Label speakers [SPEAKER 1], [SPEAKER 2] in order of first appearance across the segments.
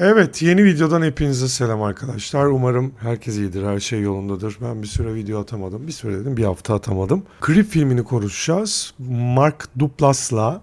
[SPEAKER 1] Evet yeni videodan hepinize selam arkadaşlar. Umarım herkes iyidir, her şey yolundadır. Ben bir süre video atamadım. Bir süre dedim bir hafta atamadım. Creep filmini konuşacağız. Mark Duplas'la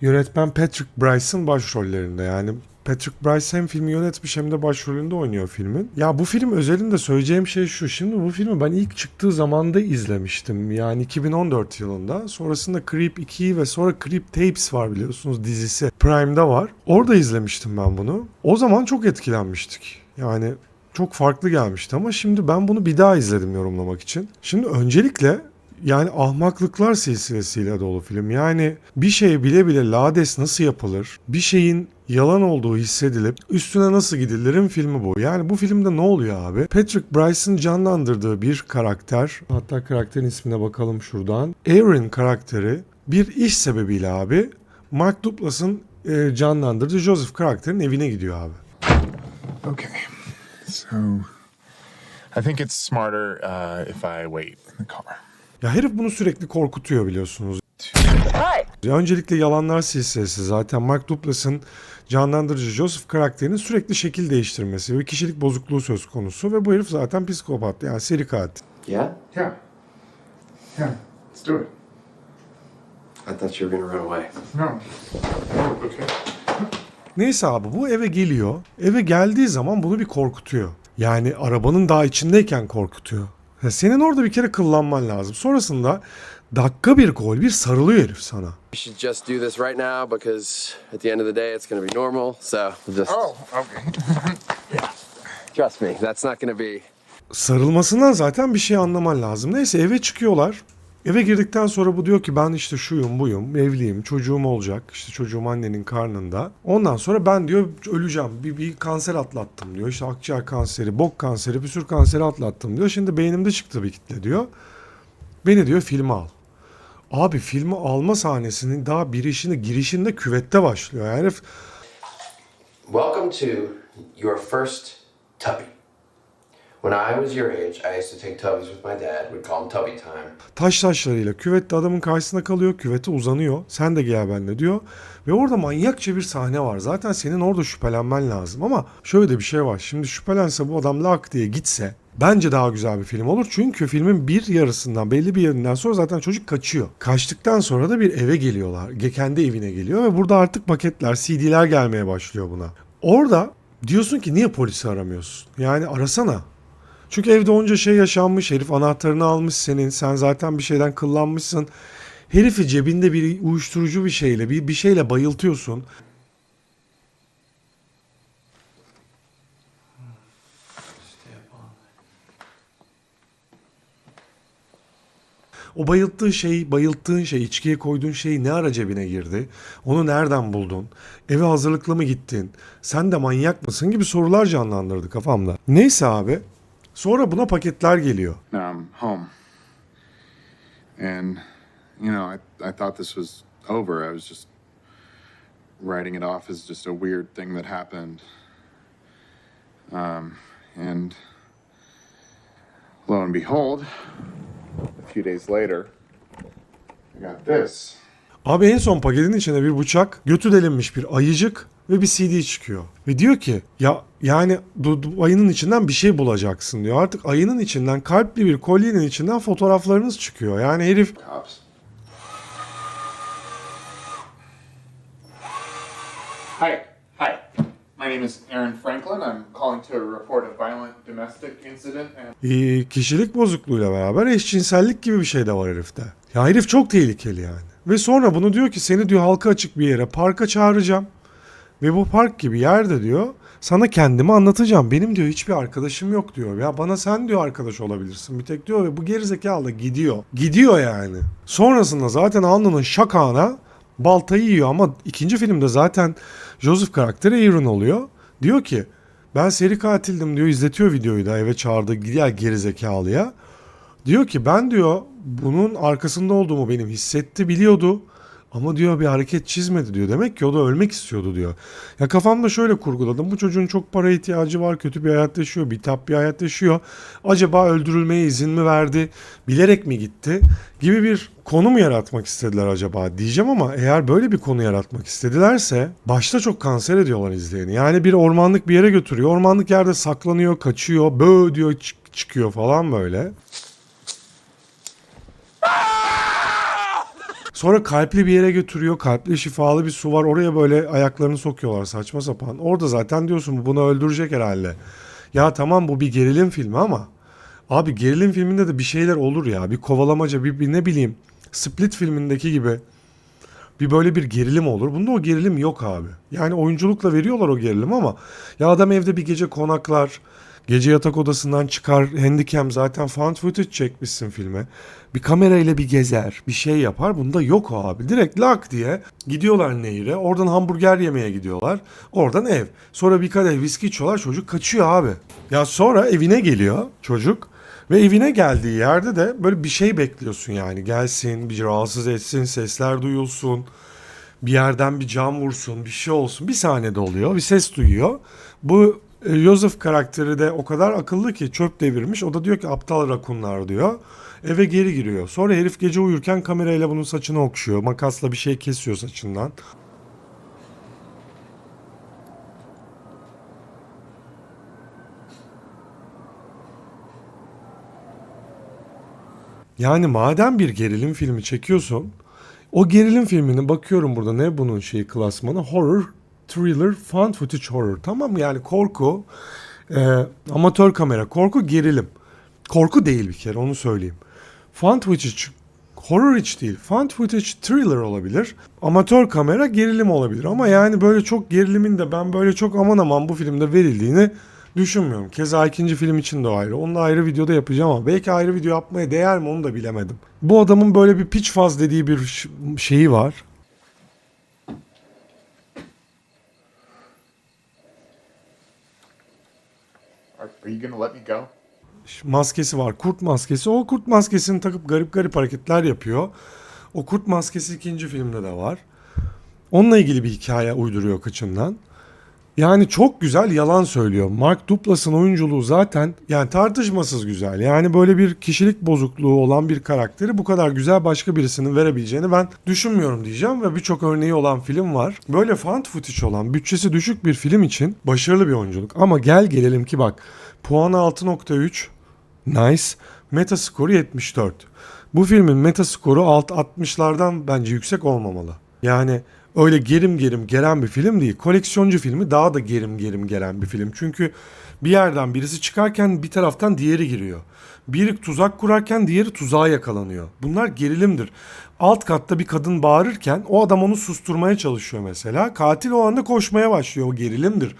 [SPEAKER 1] yönetmen Patrick Bryson başrollerinde. Yani Patrick Bryce hem filmi yönetmiş hem de başrolünde oynuyor filmin. Ya bu film özelinde söyleyeceğim şey şu. Şimdi bu filmi ben ilk çıktığı zamanda izlemiştim. Yani 2014 yılında. Sonrasında Creep 2 ve sonra Creep Tapes var biliyorsunuz dizisi. Prime'da var. Orada izlemiştim ben bunu. O zaman çok etkilenmiştik. Yani çok farklı gelmişti ama şimdi ben bunu bir daha izledim yorumlamak için. Şimdi öncelikle yani ahmaklıklar silsilesiyle dolu film. Yani bir şey bile bile lades nasıl yapılır? Bir şeyin yalan olduğu hissedilip üstüne nasıl gidilirin filmi bu. Yani bu filmde ne oluyor abi? Patrick Bryce'ın canlandırdığı bir karakter. Hatta karakterin ismine bakalım şuradan. Aaron karakteri bir iş sebebiyle abi Mark Duplas'ın e, canlandırdığı Joseph karakterin evine gidiyor abi.
[SPEAKER 2] Okay. So, I think it's smarter uh, if I wait in the car.
[SPEAKER 1] Ya herif bunu sürekli korkutuyor biliyorsunuz. Öncelikle yalanlar silsilesi zaten Mark Duplas'ın canlandırıcı Joseph karakterinin sürekli şekil değiştirmesi ve kişilik bozukluğu söz konusu ve bu herif zaten psikopat yani seri katil.
[SPEAKER 3] Yeah?
[SPEAKER 2] Yeah. Yeah. Let's do it.
[SPEAKER 3] I thought you were gonna run away.
[SPEAKER 2] No. Oh, okay.
[SPEAKER 1] Neyse abi bu eve geliyor. Eve geldiği zaman bunu bir korkutuyor. Yani arabanın daha içindeyken korkutuyor. Senin orada bir kere kıllanman lazım. Sonrasında dakika bir gol bir sarılıyor herif sana.
[SPEAKER 3] We should just do this right now because at the end of the day it's gonna be normal. So just
[SPEAKER 2] Oh, okay.
[SPEAKER 3] trust me, that's not gonna be.
[SPEAKER 1] sarılmasından zaten bir şey anlaman lazım. Neyse eve çıkıyorlar. Eve girdikten sonra bu diyor ki ben işte şuyum buyum evliyim çocuğum olacak işte çocuğum annenin karnında. Ondan sonra ben diyor öleceğim bir, bir kanser atlattım diyor işte akciğer kanseri bok kanseri bir sürü kanseri atlattım diyor. Şimdi beynimde çıktı bir kitle diyor. Beni diyor filme al. Abi filmi alma sahnesinin daha birişinde girişinde küvette başlıyor. Yani
[SPEAKER 3] Welcome to your first tubby. When I was your age, I used to take tubbies with my dad. We'd call them tubby time.
[SPEAKER 1] taş taşlarıyla küvette adamın karşısına kalıyor. Küvete uzanıyor. Sen de gel benimle diyor. Ve orada manyakça bir sahne var. Zaten senin orada şüphelenmen lazım. Ama şöyle de bir şey var. Şimdi şüphelense bu adam lak diye gitse bence daha güzel bir film olur. Çünkü filmin bir yarısından belli bir yerinden sonra zaten çocuk kaçıyor. Kaçtıktan sonra da bir eve geliyorlar. Ge- Kendi evine geliyor ve burada artık paketler, CD'ler gelmeye başlıyor buna. Orada diyorsun ki niye polisi aramıyorsun? Yani arasana. Çünkü evde onca şey yaşanmış. Herif anahtarını almış senin. Sen zaten bir şeyden kıllanmışsın. Herifi cebinde bir uyuşturucu bir şeyle, bir, bir şeyle bayıltıyorsun. O bayılttığı şey, bayılttığın şey, içkiye koyduğun şey ne ara cebine girdi? Onu nereden buldun? Eve hazırlıklı mı gittin? Sen de manyak mısın gibi sorular canlandırdı kafamda. Neyse abi. Sonra buna paketler geliyor.
[SPEAKER 2] I'm home. And, you know, I, I thought this was over. I was just writing it off as just a weird thing that happened. Um, and lo and behold, a few days later, I got this.
[SPEAKER 1] Abi en son paketin içine bir bıçak, götü delinmiş bir ayıcık ve bir CD çıkıyor. Ve diyor ki ya yani du- du- ayının içinden bir şey bulacaksın diyor. Artık ayının içinden kalpli bir kolyenin içinden fotoğraflarınız çıkıyor. Yani herif
[SPEAKER 2] Cops. Hi. Hi. My name is Aaron Franklin. I'm calling to report a violent domestic incident and
[SPEAKER 1] e, kişilik bozukluğuyla beraber eşcinsellik gibi bir şey de var herifte. Ya herif çok tehlikeli yani. Ve sonra bunu diyor ki seni diyor halka açık bir yere parka çağıracağım. Ve bu park gibi yerde diyor sana kendimi anlatacağım. Benim diyor hiçbir arkadaşım yok diyor. Ya bana sen diyor arkadaş olabilirsin bir tek diyor ve bu gerizekalı da gidiyor. Gidiyor yani. Sonrasında zaten alnının şakağına baltayı yiyor ama ikinci filmde zaten Joseph karakteri Aaron oluyor. Diyor ki ben seri katildim diyor izletiyor videoyu da eve çağırdı diğer gerizekalıya. Diyor ki ben diyor bunun arkasında olduğumu benim hissetti biliyordu. Ama diyor bir hareket çizmedi diyor. Demek ki o da ölmek istiyordu diyor. Ya kafamda şöyle kurguladım. Bu çocuğun çok para ihtiyacı var. Kötü bir hayat yaşıyor. Bitap bir hayat yaşıyor. Acaba öldürülmeye izin mi verdi? Bilerek mi gitti? Gibi bir konu mu yaratmak istediler acaba diyeceğim ama eğer böyle bir konu yaratmak istedilerse başta çok kanser ediyorlar izleyeni. Yani bir ormanlık bir yere götürüyor. Ormanlık yerde saklanıyor, kaçıyor, bö diyor çık- çıkıyor falan böyle. Sonra kalpli bir yere götürüyor. Kalpli şifalı bir su var. Oraya böyle ayaklarını sokuyorlar saçma sapan. Orada zaten diyorsun bu bunu öldürecek herhalde. Ya tamam bu bir gerilim filmi ama abi gerilim filminde de bir şeyler olur ya. Bir kovalamaca bir, bir ne bileyim Split filmindeki gibi bir böyle bir gerilim olur. Bunda o gerilim yok abi. Yani oyunculukla veriyorlar o gerilim ama ya adam evde bir gece konaklar, gece yatak odasından çıkar, handicam zaten found footage çekmişsin filme. Bir kamerayla bir gezer, bir şey yapar. Bunda yok abi. Direkt lak diye gidiyorlar nehire. Oradan hamburger yemeye gidiyorlar. Oradan ev. Sonra bir kadeh viski içiyorlar. Çocuk kaçıyor abi. Ya sonra evine geliyor çocuk. Ve evine geldiği yerde de böyle bir şey bekliyorsun yani. Gelsin, bir rahatsız etsin, sesler duyulsun. Bir yerden bir cam vursun, bir şey olsun. Bir sahnede oluyor, bir ses duyuyor. Bu e, Joseph karakteri de o kadar akıllı ki çöp devirmiş. O da diyor ki aptal rakunlar diyor. Eve geri giriyor. Sonra herif gece uyurken kamerayla bunun saçını okşuyor. Makasla bir şey kesiyor saçından. Yani madem bir gerilim filmi çekiyorsun, o gerilim filmine bakıyorum burada ne bunun şeyi klasmanı horror, thriller, found footage horror. Tamam mı? yani korku, e, amatör kamera, korku gerilim. Korku değil bir kere onu söyleyeyim. Found footage horror hiç değil. Found footage thriller olabilir. Amatör kamera gerilim olabilir. Ama yani böyle çok gerilimin de ben böyle çok aman aman bu filmde verildiğini düşünmüyorum. Keza ikinci film için de ayrı. Onu da ayrı videoda yapacağım ama belki ayrı video yapmaya değer mi onu da bilemedim. Bu adamın böyle bir pitch faz dediği bir şeyi var.
[SPEAKER 2] Are, you gonna let me go?
[SPEAKER 1] maskesi var. Kurt maskesi. O kurt maskesini takıp garip garip hareketler yapıyor. O kurt maskesi ikinci filmde de var. Onunla ilgili bir hikaye uyduruyor kıçından. Yani çok güzel yalan söylüyor. Mark Duplas'ın oyunculuğu zaten yani tartışmasız güzel. Yani böyle bir kişilik bozukluğu olan bir karakteri bu kadar güzel başka birisinin verebileceğini ben düşünmüyorum diyeceğim ve birçok örneği olan film var. Böyle found footage olan bütçesi düşük bir film için başarılı bir oyunculuk. Ama gel gelelim ki bak puanı 6.3 nice metaskoru 74. Bu filmin metaskoru alt 60'lardan bence yüksek olmamalı. Yani öyle gerim gerim gelen bir film değil. Koleksiyoncu filmi daha da gerim gerim gelen bir film. Çünkü bir yerden birisi çıkarken bir taraftan diğeri giriyor. Biri tuzak kurarken diğeri tuzağa yakalanıyor. Bunlar gerilimdir. Alt katta bir kadın bağırırken o adam onu susturmaya çalışıyor mesela. Katil o anda koşmaya başlıyor. O gerilimdir.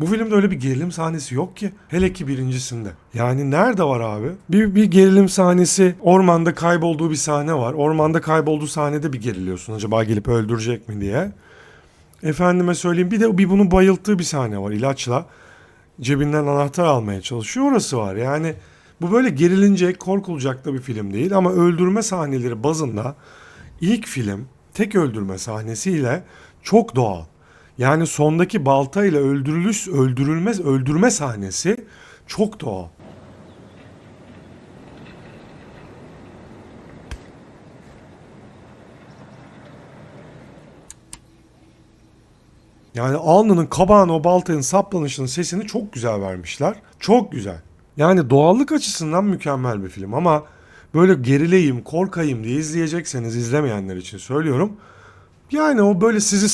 [SPEAKER 1] Bu filmde öyle bir gerilim sahnesi yok ki. Hele ki birincisinde. Yani nerede var abi? Bir, bir gerilim sahnesi ormanda kaybolduğu bir sahne var. Ormanda kaybolduğu sahnede bir geriliyorsun. Acaba gelip öldürecek mi diye. Efendime söyleyeyim bir de bir bunu bayılttığı bir sahne var ilaçla. Cebinden anahtar almaya çalışıyor. Orası var. Yani bu böyle gerilinecek, korkulacak da bir film değil. Ama öldürme sahneleri bazında ilk film tek öldürme sahnesiyle çok doğal. Yani sondaki baltayla öldürülüş, öldürülmez, öldürme sahnesi çok doğal. Yani alnının kabağına o baltanın saplanışının sesini çok güzel vermişler. Çok güzel. Yani doğallık açısından mükemmel bir film ama böyle gerileyim, korkayım diye izleyecekseniz izlemeyenler için söylüyorum. Yani o böyle sizi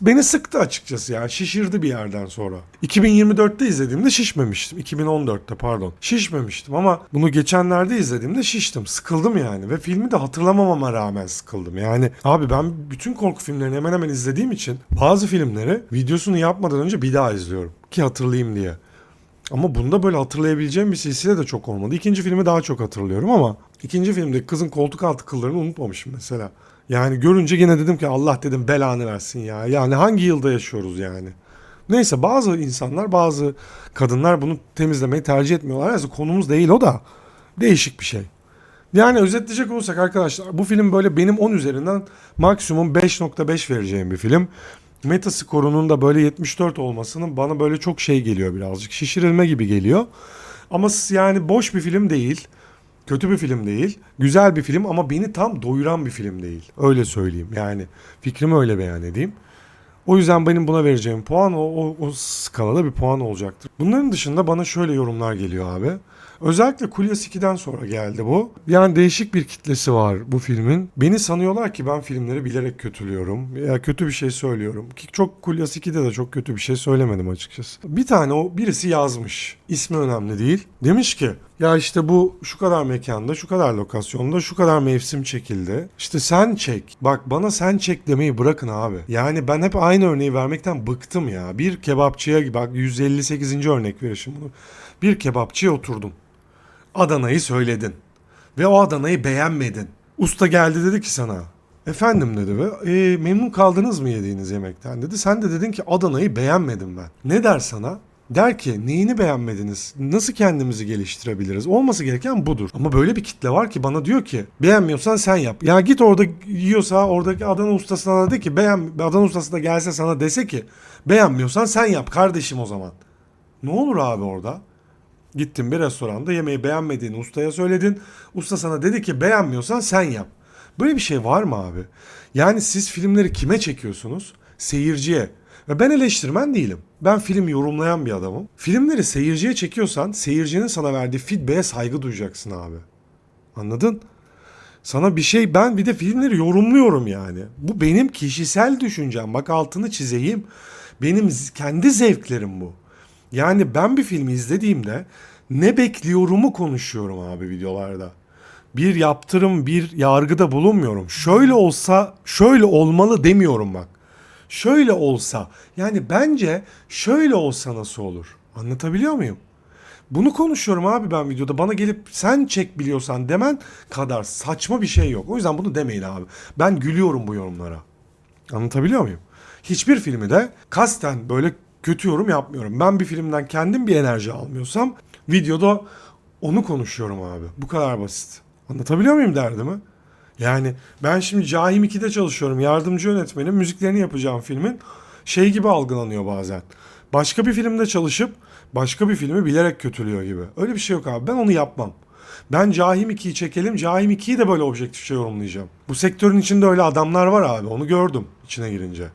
[SPEAKER 1] beni sıktı açıkçası ya. Şişirdi bir yerden sonra. 2024'te izlediğimde şişmemiştim. 2014'te pardon. Şişmemiştim ama bunu geçenlerde izlediğimde şiştim. Sıkıldım yani ve filmi de hatırlamamama rağmen sıkıldım. Yani abi ben bütün korku filmlerini hemen hemen izlediğim için bazı filmleri videosunu yapmadan önce bir daha izliyorum ki hatırlayayım diye. Ama bunda böyle hatırlayabileceğim bir silsile de çok olmadı. İkinci filmi daha çok hatırlıyorum ama ikinci filmde kızın koltuk altı kıllarını unutmamışım mesela. Yani görünce yine dedim ki Allah dedim belanı versin ya. Yani hangi yılda yaşıyoruz yani? Neyse bazı insanlar bazı kadınlar bunu temizlemeyi tercih etmiyorlar. Yani konumuz değil o da değişik bir şey. Yani özetleyecek olursak arkadaşlar bu film böyle benim 10 üzerinden maksimum 5.5 vereceğim bir film. Meta skorunun da böyle 74 olmasının bana böyle çok şey geliyor birazcık. Şişirilme gibi geliyor. Ama yani boş bir film değil. Kötü bir film değil. Güzel bir film ama beni tam doyuran bir film değil. Öyle söyleyeyim. Yani fikrimi öyle beyan edeyim. O yüzden benim buna vereceğim puan o, o, o skalada bir puan olacaktır. Bunların dışında bana şöyle yorumlar geliyor abi. Özellikle Kulyas 2'den sonra geldi bu. Yani değişik bir kitlesi var bu filmin. Beni sanıyorlar ki ben filmleri bilerek kötülüyorum. Ya kötü bir şey söylüyorum. Ki çok Kulyas 2'de de çok kötü bir şey söylemedim açıkçası. Bir tane o birisi yazmış. İsmi önemli değil. Demiş ki ya işte bu şu kadar mekanda, şu kadar lokasyonda, şu kadar mevsim çekildi. İşte sen çek. Bak bana sen çek demeyi bırakın abi. Yani ben hep aynı örneği vermekten bıktım ya. Bir kebapçıya bak 158. örnek verişim bunu. Bir kebapçıya oturdum. Adana'yı söyledin. Ve o Adana'yı beğenmedin. Usta geldi dedi ki sana. Efendim dedi ve "E, memnun kaldınız mı yediğiniz yemekten dedi. Sen de dedin ki Adana'yı beğenmedim ben. Ne der sana? Der ki neyini beğenmediniz? Nasıl kendimizi geliştirebiliriz? Olması gereken budur. Ama böyle bir kitle var ki bana diyor ki beğenmiyorsan sen yap. Ya git orada yiyorsa oradaki Adana ustasına de ki beğen Adana ustası da gelse sana dese ki beğenmiyorsan sen yap kardeşim o zaman. Ne olur abi orada? Gittin bir restoranda yemeği beğenmediğini ustaya söyledin. Usta sana dedi ki beğenmiyorsan sen yap. Böyle bir şey var mı abi? Yani siz filmleri kime çekiyorsunuz? Seyirciye. Ve ben eleştirmen değilim. Ben film yorumlayan bir adamım. Filmleri seyirciye çekiyorsan seyircinin sana verdiği feedback'e saygı duyacaksın abi. Anladın? Sana bir şey ben bir de filmleri yorumluyorum yani. Bu benim kişisel düşüncem. Bak altını çizeyim. Benim kendi zevklerim bu. Yani ben bir filmi izlediğimde ne bekliyorumu konuşuyorum abi videolarda. Bir yaptırım, bir yargıda bulunmuyorum. Şöyle olsa, şöyle olmalı demiyorum bak. Şöyle olsa, yani bence şöyle olsa nasıl olur? Anlatabiliyor muyum? Bunu konuşuyorum abi ben videoda. Bana gelip sen çek biliyorsan demen kadar saçma bir şey yok. O yüzden bunu demeyin abi. Ben gülüyorum bu yorumlara. Anlatabiliyor muyum? Hiçbir filmi de kasten böyle kötü yorum yapmıyorum. Ben bir filmden kendim bir enerji almıyorsam videoda onu konuşuyorum abi. Bu kadar basit. Anlatabiliyor muyum derdimi? Yani ben şimdi Cahim 2'de çalışıyorum. Yardımcı yönetmenim. Müziklerini yapacağım filmin. Şey gibi algılanıyor bazen. Başka bir filmde çalışıp başka bir filmi bilerek kötülüyor gibi. Öyle bir şey yok abi. Ben onu yapmam. Ben Cahim 2'yi çekelim. Cahim 2'yi de böyle objektifçe yorumlayacağım. Bu sektörün içinde öyle adamlar var abi. Onu gördüm içine girince.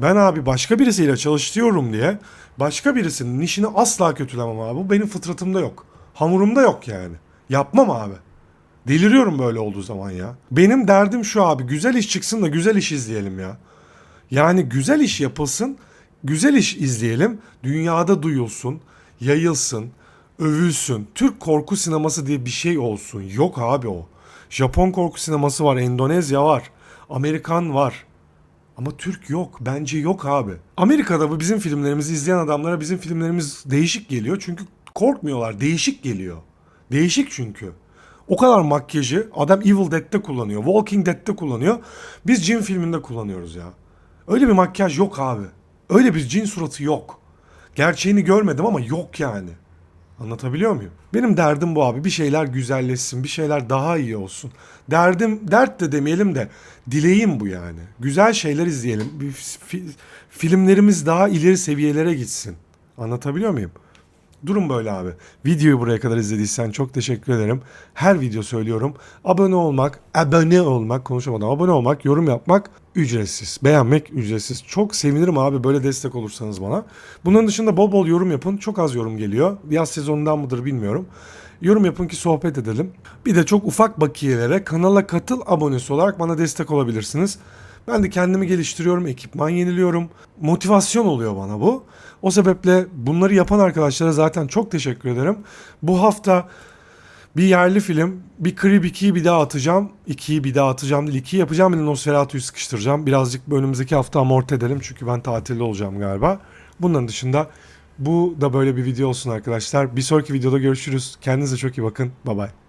[SPEAKER 1] Ben abi başka birisiyle çalışıyorum diye başka birisinin işini asla kötülemem abi. Bu benim fıtratımda yok. Hamurumda yok yani. Yapmam abi. Deliriyorum böyle olduğu zaman ya. Benim derdim şu abi güzel iş çıksın da güzel iş izleyelim ya. Yani güzel iş yapılsın, güzel iş izleyelim, dünyada duyulsun, yayılsın, övülsün. Türk korku sineması diye bir şey olsun. Yok abi o. Japon korku sineması var, Endonezya var, Amerikan var. Ama Türk yok. Bence yok abi. Amerika'da bu bizim filmlerimizi izleyen adamlara bizim filmlerimiz değişik geliyor. Çünkü korkmuyorlar. Değişik geliyor. Değişik çünkü. O kadar makyajı adam Evil Dead'te kullanıyor. Walking Dead'te kullanıyor. Biz cin filminde kullanıyoruz ya. Öyle bir makyaj yok abi. Öyle bir cin suratı yok. Gerçeğini görmedim ama yok yani. Anlatabiliyor muyum? Benim derdim bu abi. Bir şeyler güzelleşsin, bir şeyler daha iyi olsun. Derdim, dert de demeyelim de dileğim bu yani. Güzel şeyler izleyelim. Filmlerimiz daha ileri seviyelere gitsin. Anlatabiliyor muyum? Durum böyle abi. Videoyu buraya kadar izlediysen çok teşekkür ederim. Her video söylüyorum. Abone olmak, abone olmak, konuşamadım. Abone olmak, yorum yapmak ücretsiz. Beğenmek ücretsiz. Çok sevinirim abi böyle destek olursanız bana. Bunun dışında bol bol yorum yapın. Çok az yorum geliyor. Yaz sezonundan mıdır bilmiyorum. Yorum yapın ki sohbet edelim. Bir de çok ufak bakiyelere kanala katıl abonesi olarak bana destek olabilirsiniz. Ben de kendimi geliştiriyorum, ekipman yeniliyorum. Motivasyon oluyor bana bu. O sebeple bunları yapan arkadaşlara zaten çok teşekkür ederim. Bu hafta bir yerli film, bir Crib 2'yi bir daha atacağım. 2'yi bir daha atacağım değil, 2'yi yapacağım. Bir Nosferatu'yu sıkıştıracağım. Birazcık önümüzdeki hafta amorti edelim çünkü ben tatilde olacağım galiba. Bunların dışında bu da böyle bir video olsun arkadaşlar. Bir sonraki videoda görüşürüz. Kendinize çok iyi bakın. Bye bye.